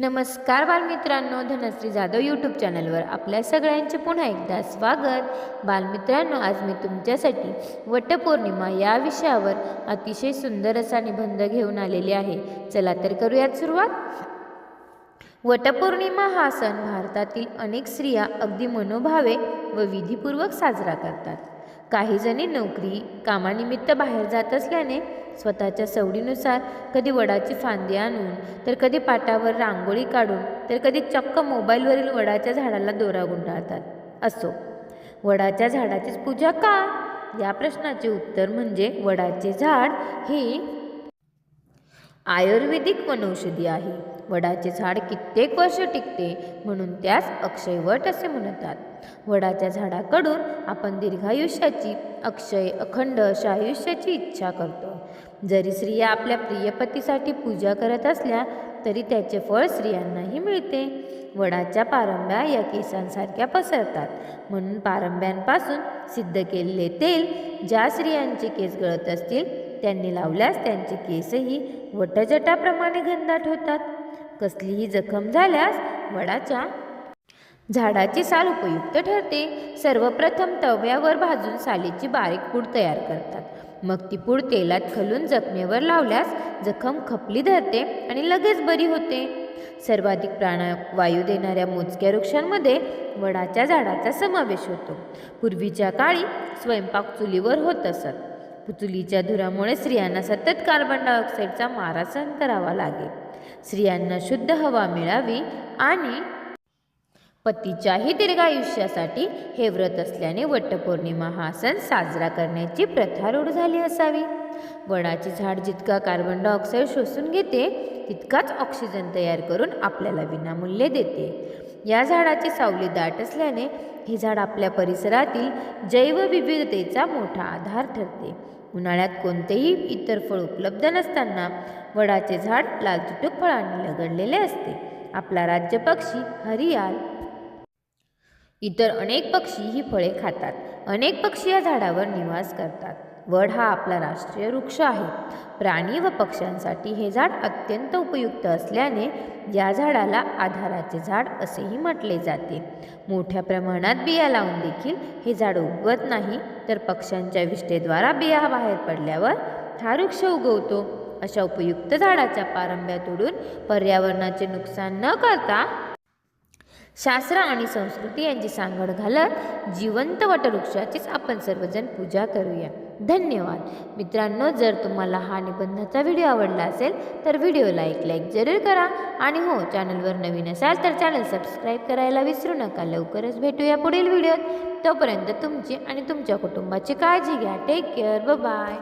नमस्कार बालमित्रांनो धनश्री जाधव यूट्यूब चॅनलवर आपल्या सगळ्यांचे पुन्हा एकदा स्वागत. बालमित्रांनो आज मी तुमच्यासाठी वटपौर्णिमा या विषयावर अतिशय सुंदर असा निबंध घेऊन आलेले आहे. चला तर करूयात सुरुवात. वटपौर्णिमा हा सण भारतातील अनेक स्त्रिया अगदी मनोभावे व विधीपूर्वक साजरा करतात. काही जणी नोकरी कामानिमित्त बाहेर जात असल्याने स्वतःच्या सवडीनुसार कधी वडाची फांदी आणून तर कधी पाटावर रांगोळी काढून तर कधी चक्क मोबाईलवरील वडाच्या झाडाला दोरा गुंडाळतात. असो वडाच्या झाडाचीच पूजा का? या प्रश्नाचे उत्तर म्हणजे वडाचे झाड हे आयुर्वेदिक वनौषधी आहे. वडाचे झाड कित्येक वर्ष टिकते म्हणून त्यास अक्षयवट असे म्हणतात. वडाच्या झाडाकडून आपण दीर्घायुष्याची अक्षय अखंड अशा आयुष्याची इच्छा करतो. जरी स्त्रिया आपल्या प्रियपतीसाठी पूजा करत असल्या तरी त्याचे फळ स्त्रियांनाही मिळते. वडाच्या पारंब्या या केसांसारख्या पसरतात. म्हणून पारंब्यांपासून सिद्ध केलेले तेल ज्या स्त्रियांचे केस गळत असतील त्यांनी लावल्यास त्यांचे केसही वटजटाप्रमाणे घनदाट होतात. कसलीही जखम झाल्यास वडाच्या झाडाची साल उपयुक्त ठरते. सर्वप्रथम तव्यावर भाजून सालीची बारीक पूड तयार करतात. मग ती पूड तेलात खलून जखमेवर लावल्यास जखम खपली धरते आणि लगेच बरी होते. सर्वाधिक प्राणवायू देणाऱ्या मोजक्या वृक्षांमध्ये वडाच्या झाडाचा समावेश होतो. पूर्वीच्या काळी स्वयंपाक चुलीवर होत असत. पुतुलीच्या धुरामुळे स्त्रियांना सतत कार्बन डायऑक्साईडचा मारा सहन करावा लागेल. स्त्रियांना शुद्ध हवा मिळावी आणि पतीच्याही दीर्घायुष्यासाठी हे व्रत असल्याने वटपौर्णिमा हा सण साजरा करण्याची प्रथा रूढ झाली असावी. वडाचे झाड जितका कार्बन डायऑक्साईड शोषून घेते तितकाच ऑक्सिजन तयार करून आपल्याला विनामूल्य देते. या झाडाची सावली दाट असल्याने हे झाड आपल्या परिसरातील जैवविविधतेचा मोठा आधार ठरते. उन्हाळ्यात कोणतेही इतर फळ उपलब्ध नसताना वडाचे झाड लालचुटक फळांनी लगडलेले असते. आपला राज्य पक्षी हरियाल. इतर अनेक पक्षी ही फळे खातात. अनेक पक्षी या झाडावर निवास करतात. वड हा आपला राष्ट्रीय वृक्ष आहे. प्राणी व पक्ष्यांसाठी हे झाड अत्यंत उपयुक्त असल्याने या झाडाला आधाराचे झाड असेही म्हटले जाते. मोठ्या प्रमाणात बिया लावून देखील हे झाड उगवत नाही तर पक्ष्यांच्या विष्ठेद्वारा बिया बाहेर पडल्यावर हा वृक्ष उगवतो. अशा उपयुक्त झाडाच्या पारंब्या तोडून पर्यावरणाचे नुकसान न करता शास्त्र आणि संस्कृती यांची सांगड घालत जिवंत वटवृक्षाचीच आपण सर्वजण पूजा करूया. धन्यवाद. मित्रांनो जर तुम्हाला हा निबंधाचा व्हिडिओ आवडला असेल तर व्हिडिओला एक लाईक जरूर करा आणि हो चॅनलवर नवीन असाल तर चॅनल सबस्क्राईब करायला विसरू नका. लवकरच भेटूया पुढील व्हिडिओत. तोपर्यंत तुमची आणि तुमच्या कुटुंबाची काळजी घ्या. टेक केअर ब बाय